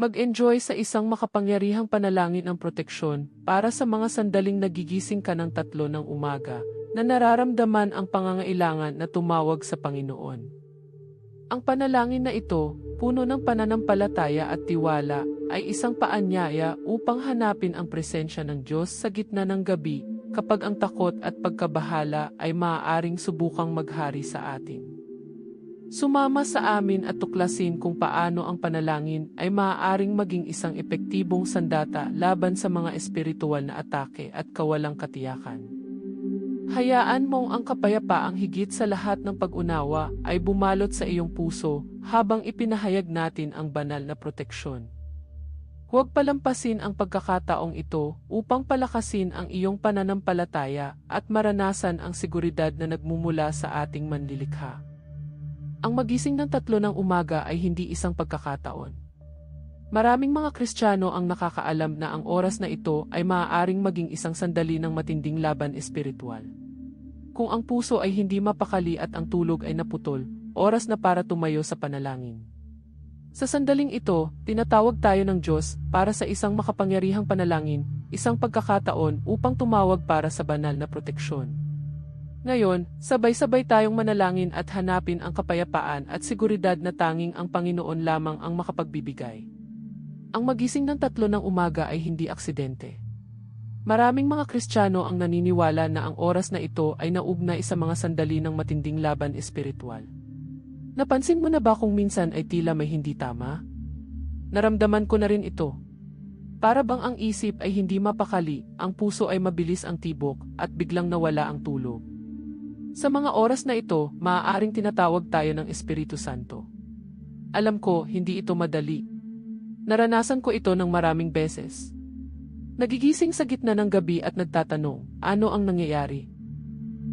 Mag-enjoy sa isang makapangyarihang panalangin ng proteksyon para sa mga sandaling nagigising ka ng tatlo ng umaga na nararamdaman ang pangangailangan na tumawag sa Panginoon. Ang panalangin na ito, puno ng pananampalataya at tiwala, ay isang paanyaya upang hanapin ang presensya ng Diyos sa gitna ng gabi kapag ang takot at pagkabahala ay maaaring subukang maghari sa atin. Sumama sa amin at tuklasin kung paano ang panalangin ay maaaring maging isang epektibong sandata laban sa mga espiritual na atake at kawalang katiyakan. Hayaan mong ang kapayapaang higit sa lahat ng pag-unawa ay bumalot sa iyong puso habang ipinahayag natin ang banal na proteksyon. Huwag palampasin ang pagkakataong ito upang palakasin ang iyong pananampalataya at maranasan ang seguridad na nagmumula sa ating manlilikha. Ang magising ng tatlo ng umaga ay hindi isang pagkakataon. Maraming mga Kristiyano ang nakakaalam na ang oras na ito ay maaaring maging isang sandali ng matinding laban espiritual. Kung ang puso ay hindi mapakali at ang tulog ay naputol, oras na para tumayo sa panalangin. Sa sandaling ito, tinatawag tayo ng Diyos para sa isang makapangyarihang panalangin, isang pagkakataon upang tumawag para sa banal na proteksyon. Ngayon, sabay-sabay tayong manalangin at hanapin ang kapayapaan at seguridad na tanging ang Panginoon lamang ang makapagbibigay. Ang magising ng tatlo ng umaga ay hindi aksidente. Maraming mga Kristiyano ang naniniwala na ang oras na ito ay naugnay sa mga sandali ng matinding laban espiritual. Napansin mo na ba kung minsan ay tila may hindi tama? Naramdaman ko na rin ito. Para bang ang isip ay hindi mapakali, ang puso ay mabilis ang tibok, at biglang nawala ang tulog. Sa mga oras na ito, maaaring tinatawag tayo ng Espiritu Santo. Alam ko, hindi ito madali. Naranasan ko ito ng maraming beses. Nagigising sa gitna ng gabi at nagtatanong, ano ang nangyayari?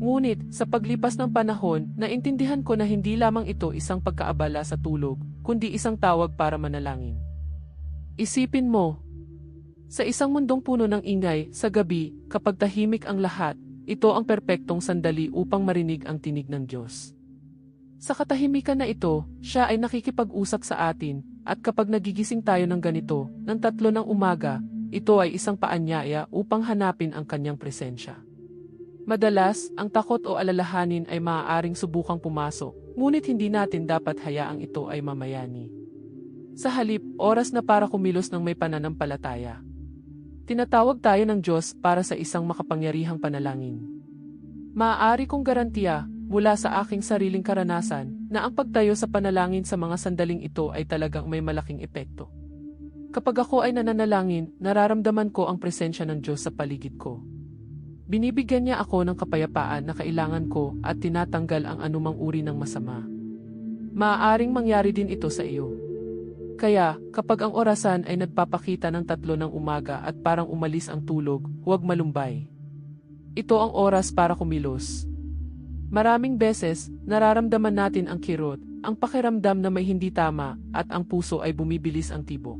Ngunit, sa paglipas ng panahon, naintindihan ko na hindi lamang ito isang pagkaabala sa tulog, kundi isang tawag para manalangin. Isipin mo, sa isang mundong puno ng ingay, sa gabi, kapag tahimik ang lahat, ito ang perpektong sandali upang marinig ang tinig ng Diyos. Sa katahimikan na ito, siya ay nakikipag-usap sa atin, at kapag nagigising tayo ng ganito, ng tatlo ng umaga, ito ay isang paanyaya upang hanapin ang kanyang presensya. Madalas, ang takot o alalahanin ay maaaring subukang pumasok, ngunit hindi natin dapat hayaang ito ay mamayani. Sa halip, oras na para kumilos ng may pananampalataya. Tinatawag tayo ng Diyos para sa isang makapangyarihang panalangin. Maaari kong garantiya, mula sa aking sariling karanasan, na ang pagtayo sa panalangin sa mga sandaling ito ay talagang may malaking epekto. Kapag ako ay nananalangin, nararamdaman ko ang presensya ng Diyos sa paligid ko. Binibigyan niya ako ng kapayapaan na kailangan ko at tinatanggal ang anumang uri ng masama. Maaaring mangyari din ito sa iyo. Kaya, kapag ang orasan ay nagpapakita ng tatlo ng umaga at parang umalis ang tulog, huwag malumbay. Ito ang oras para kumilos. Maraming beses, nararamdaman natin ang kirot, ang pakiramdam na may hindi tama, at ang puso ay bumibilis ang tibok.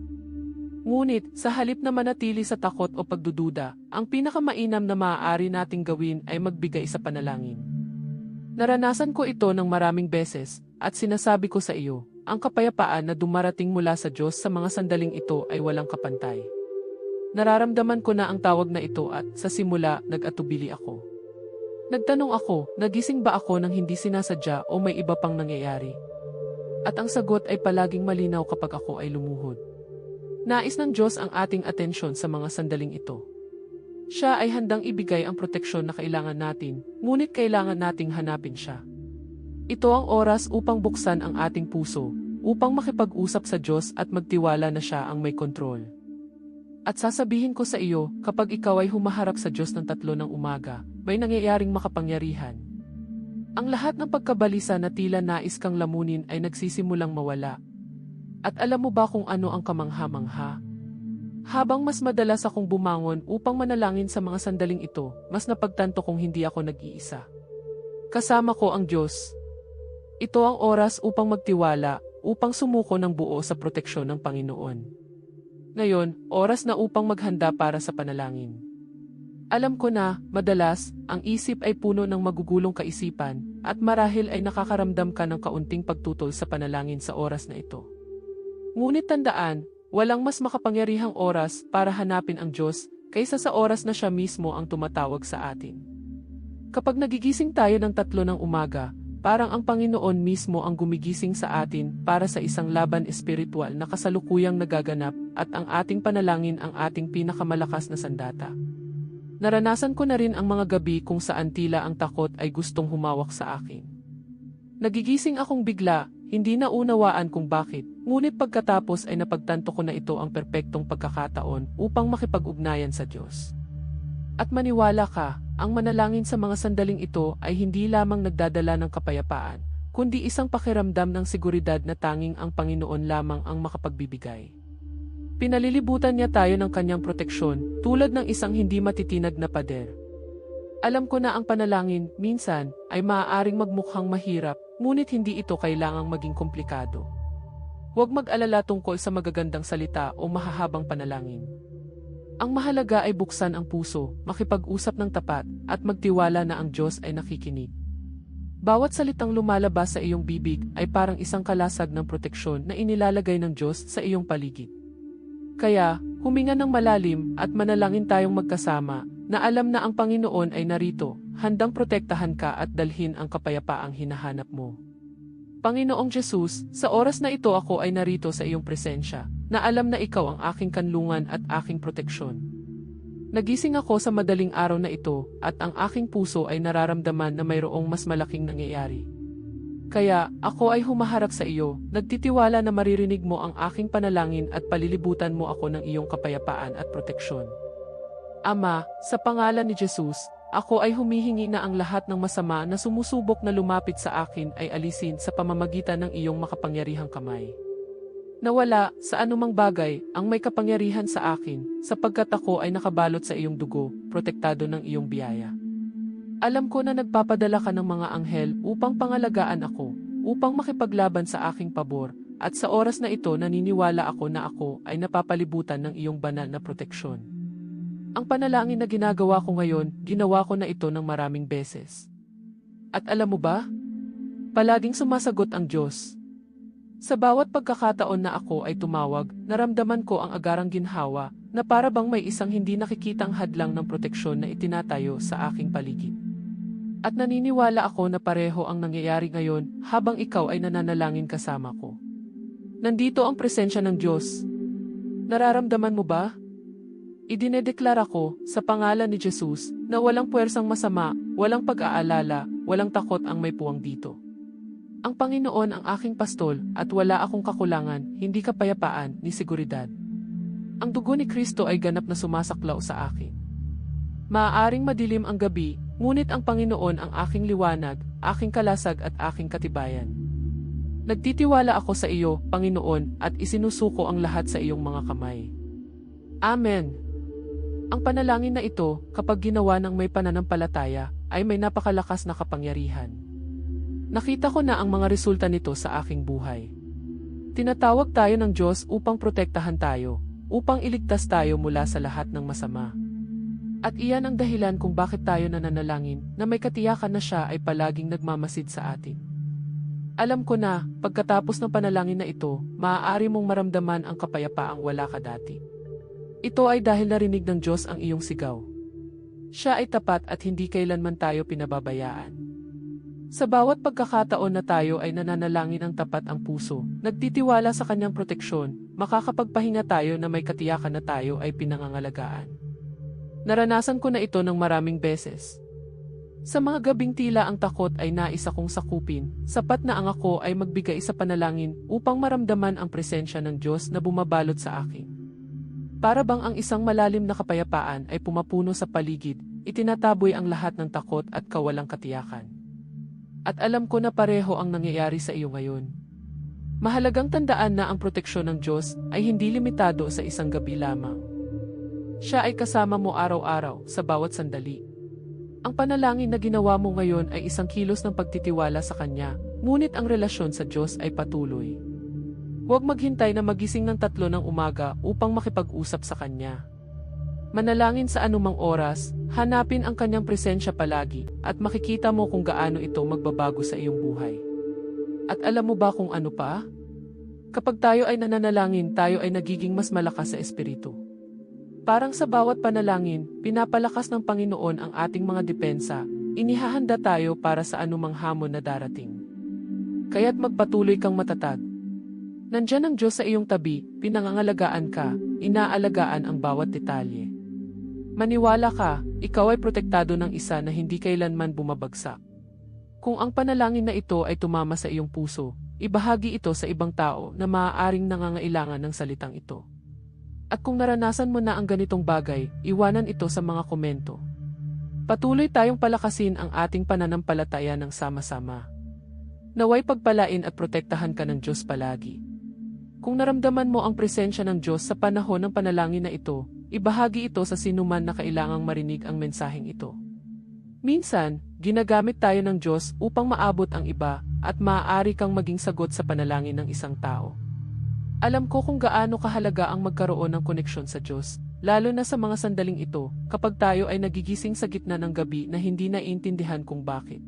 Ngunit, sa halip na manatili sa takot o pagdududa, ang pinakamainam na maaari nating gawin ay magbigay sa panalangin. Naranasan ko ito ng maraming beses, at sinasabi ko sa iyo, ang kapayapaan na dumarating mula sa Diyos sa mga sandaling ito ay walang kapantay. Nararamdaman ko na ang tawag na ito at sa simula nag-atubili ako. Nagtanong ako, nagising ba ako nang hindi sinasadya o may iba pang nangyayari? At ang sagot ay palaging malinaw kapag ako ay lumuhod. Nais ng Diyos ang ating atensyon sa mga sandaling ito. Siya ay handang ibigay ang proteksyon na kailangan natin, ngunit kailangan nating hanapin siya. Ito ang oras upang buksan ang ating puso, upang makipag-usap sa Diyos at magtiwala na siya ang may kontrol. At sasabihin ko sa iyo, kapag ikaw ay humaharap sa Diyos ng tatlo ng umaga, may nangyayaring makapangyarihan. Ang lahat ng pagkabalisa na tila nais kang lamunin ay nagsisimulang mawala. At alam mo ba kung ano ang kamangha-mangha? Habang mas madalas akong bumangon upang manalangin sa mga sandaling ito, mas napagtanto kong hindi ako nag-iisa. Kasama ko ang Diyos, ito ang oras upang magtiwala, upang sumuko ng buo sa proteksyon ng Panginoon. Ngayon, oras na upang maghanda para sa panalangin. Alam ko na, madalas, ang isip ay puno ng magugulong kaisipan, at marahil ay nakakaramdam ka ng kaunting pagtutol sa panalangin sa oras na ito. Ngunit tandaan, Walang mas makapangyarihang oras para hanapin ang Diyos kaysa sa oras na siya mismo ang tumatawag sa atin. Kapag nagigising tayo ng tatlo ng umaga, parang ang Panginoon mismo ang gumigising sa atin para sa isang laban espiritual na kasalukuyang nagaganap at ang ating panalangin ang ating pinakamalakas na sandata. Naranasan ko na rin ang mga gabi kung saan tila ang takot ay gustong humawak sa akin. Nagigising akong bigla, hindi na unawaan kung bakit, ngunit pagkatapos ay napagtanto ko na ito ang perpektong pagkakataon upang makipag-ugnayan sa Diyos. At maniwala ka, ang manalangin sa mga sandaling ito ay hindi lamang nagdadala ng kapayapaan, kundi isang pakiramdam ng seguridad na tanging ang Panginoon lamang ang makapagbibigay. Pinalilibutan niya tayo ng kanyang proteksyon, tulad ng isang hindi matitinag na pader. Alam ko na ang panalangin, minsan, ay maaaring magmukhang mahirap, ngunit hindi ito kailangang maging komplikado. Huwag mag-alala tungkol sa magagandang salita o mahahabang panalangin. Ang mahalaga ay buksan ang puso, makipag-usap ng tapat, at magtiwala na ang Diyos ay nakikinig. Bawat salitang lumalabas sa iyong bibig ay parang isang kalasag ng proteksyon na inilalagay ng Diyos sa iyong paligid. Kaya, huminga ng malalim at manalangin tayong magkasama na alam na ang Panginoon ay narito, handang protektahan ka at dalhin ang kapayapaang hinahanap mo. Panginoong Jesus, sa oras na ito ako ay narito sa iyong presensya, na alam na ikaw ang aking kanlungan at aking proteksyon. Nagising ako sa madaling araw na ito at ang aking puso ay nararamdaman na mayroong mas malaking nangyayari. Kaya, ako ay humaharap sa iyo, nagtitiwala na maririnig mo ang aking panalangin at palilibutan mo ako ng iyong kapayapaan at proteksyon. Ama, sa pangalan ni Jesus, ako ay humihingi na ang lahat ng masama na sumusubok na lumapit sa akin ay alisin sa pamamagitan ng iyong makapangyarihang kamay. Nawala, sa anumang bagay, ang may kapangyarihan sa akin, sapagkat ako ay nakabalot sa iyong dugo, protektado ng iyong biyaya. Alam ko na nagpapadala ka ng mga anghel upang pangalagaan ako, upang makipaglaban sa aking pabor, at sa oras na ito naniniwala ako na ako ay napapalibutan ng iyong banal na proteksyon. Ang panalangin na ginagawa ko ngayon, ginawa ko na ito ng maraming beses. At alam mo ba? Palaging sumasagot ang Diyos. Sa bawat pagkakataon na ako ay tumawag, naramdaman ko ang agarang ginhawa na para bang may isang hindi nakikitang hadlang ng proteksyon na itinatayo sa aking paligid. At naniniwala ako na pareho ang nangyayari ngayon habang ikaw ay nananalangin kasama ko. Nandito ang presensya ng Diyos. Nararamdaman mo ba? Idinedeklara ko sa pangalan ni Jesus na walang puwersang masama, walang pag-aalala, walang takot ang may puwang dito. Ang Panginoon ang aking pastol at wala akong kakulangan, hindi kapayapaan ni seguridad. Ang dugo ni Kristo ay ganap na sumasaklaw sa akin. Maaaring madilim ang gabi, ngunit ang Panginoon ang aking liwanag, aking kalasag at aking katibayan. Nagtitiwala ako sa iyo, Panginoon, at isinusuko ang lahat sa iyong mga kamay. Amen. Ang panalangin na ito, kapag ginawa ng may pananampalataya, ay may napakalakas na kapangyarihan. Nakita ko na ang mga resulta nito sa aking buhay. Tinatawag tayo ng Diyos upang protektahan tayo, upang iligtas tayo mula sa lahat ng masama. At iyan ang dahilan kung bakit tayo nananalangin na may katiyakan na siya ay palaging nagmamasid sa atin. Alam ko na, pagkatapos ng panalangin na ito, maaari mong maramdaman ang kapayapaang wala ka dati. Ito ay dahil narinig ng Diyos ang iyong sigaw. Siya ay tapat at hindi kailanman tayo pinababayaan. Sa bawat pagkakataon na tayo ay nananalangin ang tapat ang puso, nagtitiwala sa kanyang proteksyon, makakapagpahinga tayo na may katiyakan na tayo ay pinangangalagaan. Naranasan ko na ito ng maraming beses. Sa mga gabing tila ang takot ay nais akong sakupin, sapat na ang ako ay magbigay sa panalangin upang maramdaman ang presensya ng Diyos na bumabalot sa akin. Para bang ang isang malalim na kapayapaan ay pumapuno sa paligid, itinataboy ang lahat ng takot at kawalang katiyakan. At alam ko na pareho ang nangyayari sa iyo ngayon. Mahalagang tandaan na ang proteksyon ng Diyos ay hindi limitado sa isang gabi lamang. Siya ay kasama mo araw-araw sa bawat sandali. Ang panalangin na ginawa mo ngayon ay isang kilos ng pagtitiwala sa Kanya, ngunit ang relasyon sa Diyos ay patuloy. Huwag maghintay na magising ng tatlo ng umaga upang makipag-usap sa Kanya. Manalangin sa anumang oras, hanapin ang Kanyang presensya palagi, at makikita mo kung gaano ito magbabago sa iyong buhay. At alam mo ba kung ano pa? Kapag tayo ay nananalangin, tayo ay nagiging mas malakas sa espiritu. Parang sa bawat panalangin, pinapalakas ng Panginoon ang ating mga depensa, inihahanda tayo para sa anumang hamon na darating. Kaya't magpatuloy kang matatag. Nandyan ang Diyos sa iyong tabi, pinangangalagaan ka, inaalagaan ang bawat detalye. Maniwala ka, ikaw ay protektado ng isa na hindi kailanman bumabagsak. Kung ang panalangin na ito ay tumama sa iyong puso, ibahagi ito sa ibang tao na maaaring nangangailangan ng salitang ito. At kung naranasan mo na ang ganitong bagay, iwanan ito sa mga komento. Patuloy tayong palakasin ang ating pananampalataya ng sama-sama. Naway pagpalain at protektahan ka ng Diyos palagi. Kung naramdaman mo ang presensya ng Diyos sa panahon ng panalangin na ito, ibahagi ito sa sinuman na kailangang marinig ang mensaheng ito. Minsan, ginagamit tayo ng Diyos upang maabot ang iba at maaari kang maging sagot sa panalangin ng isang tao. Alam ko kung gaano kahalaga ang magkaroon ng koneksyon sa Diyos, lalo na sa mga sandaling ito, kapag tayo ay nagigising sa gitna ng gabi na hindi naiintindihan kung bakit.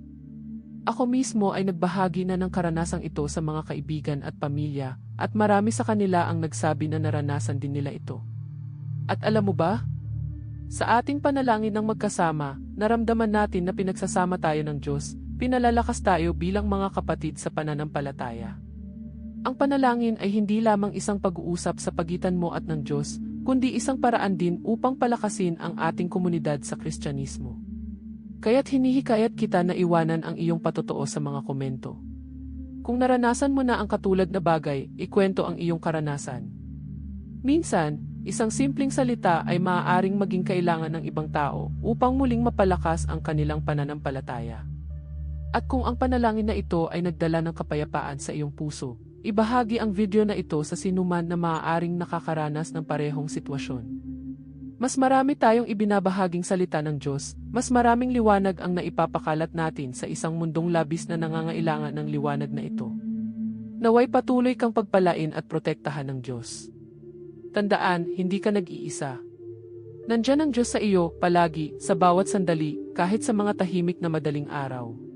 Ako mismo ay nagbahagi na ng karanasang ito sa mga kaibigan at pamilya, at marami sa kanila ang nagsabi na naranasan din nila ito. At alam mo ba? Sa ating panalangin ng magkasama, naramdaman natin na pinagsasama tayo ng Diyos, pinalalakas tayo bilang mga kapatid sa pananampalataya. Ang panalangin ay hindi lamang isang pag-uusap sa pagitan mo at ng Diyos, kundi isang paraan din upang palakasin ang ating komunidad sa Kristyanismo. Kaya't hinihikayat kita na iwanan ang iyong patotoo sa mga komento. Kung naranasan mo na ang katulad na bagay, ikwento ang iyong karanasan. Minsan, isang simpleng salita ay maaaring maging kailangan ng ibang tao upang muling mapalakas ang kanilang pananampalataya. At kung ang panalangin na ito ay nagdala ng kapayapaan sa iyong puso, ibahagi ang video na ito sa sinuman na maaaring nakakaranas ng parehong sitwasyon. Mas marami tayong ibinabahaging salita ng Diyos, mas maraming liwanag ang naipapakalat natin sa isang mundong labis na nangangailangan ng liwanag na ito. Naway patuloy kang pagpalain at protektahan ng Diyos. Tandaan, hindi ka nag-iisa. Nandyan ang Diyos sa iyo, palagi, sa bawat sandali, kahit sa mga tahimik na madaling araw.